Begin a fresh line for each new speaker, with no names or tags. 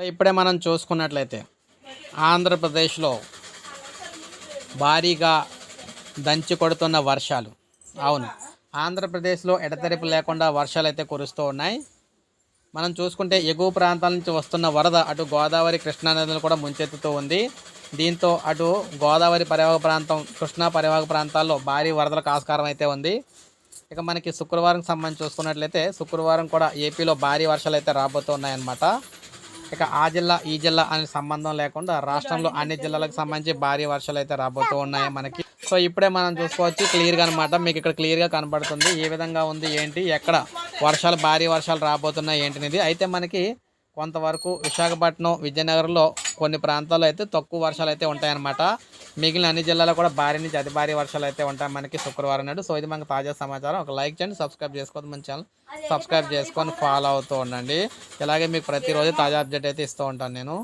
So ఇప్పుడే మనం చూసుకున్నట్లయితే ఆంధ్రప్రదేశ్లో భారీగా దంచి కొడుతున్న వర్షాలు. అవును. ఆంధ్రప్రదేశ్లో ఎడతెరిపి లేకుండా వర్షాలు అయితే కురుస్తూ ఉన్నాయి. మనం చూసుకుంటే ఎగువ ప్రాంతాల నుంచి వస్తున్న వరద అటు గోదావరి కృష్ణా నదులు కూడా ముంచెత్తుతూ ఉంది. దీంతో అటు గోదావరి పరివాహక ప్రాంతం కృష్ణా పరివాహక ప్రాంతాల్లో భారీ వరదలకు ఆస్కారం అయితే ఉంది. ఇక మనకి శుక్రవారం సంబంధించి చూసుకున్నట్లయితే శుక్రవారం కూడా ఏపీలో భారీ వర్షాలు అయితే రాబోతున్నాయన్నమాట. ఇక ఆ జిల్లా ఈ జిల్లా అనే సంబంధం లేకుండా రాష్ట్రంలో అన్ని జిల్లాలకు సంబంధించి భారీ వర్షాలు అయితే రాబోతూ ఉన్నాయి మనకి. సో ఇప్పుడే మనం చూసుకోవచ్చు క్లియర్గా అనమాట మీకు ఇక్కడ క్లియర్గా కనబడుతుంది. ఏ విధంగా ఉంది ఏంటి ఎక్కడ వర్షాలు భారీ వర్షాలు రాబోతున్నాయి ఏంటినేది. అయితే మనకి కొంతవరకు విశాఖపట్నం విజయనగరంలో కొన్ని ప్రాంతాల్లో అయితే తక్కువ వర్షాలు అయితే ఉంటాయన్నమాట. మిగిలిన అన్ని జిల్లాలో కూడా భారీ నుంచి అతి భారీ వర్షాలు అయితే ఉంటాయి. మనకి శుక్రవారం నాడు. సో ఇది మనకి తాజా సమాచారం. ఒక లైక్ చేయండి సబ్స్క్రైబ్ చేసుకోవద్దు మన ఛానల్. సబ్స్క్రైబ్ చేసుకొని ఫాలో అవుతూ ఉండండి. ఇలాగే మీకు ప్రతిరోజు తాజా అప్డేట్ అయితే ఇస్తూ ఉంటాను నేను.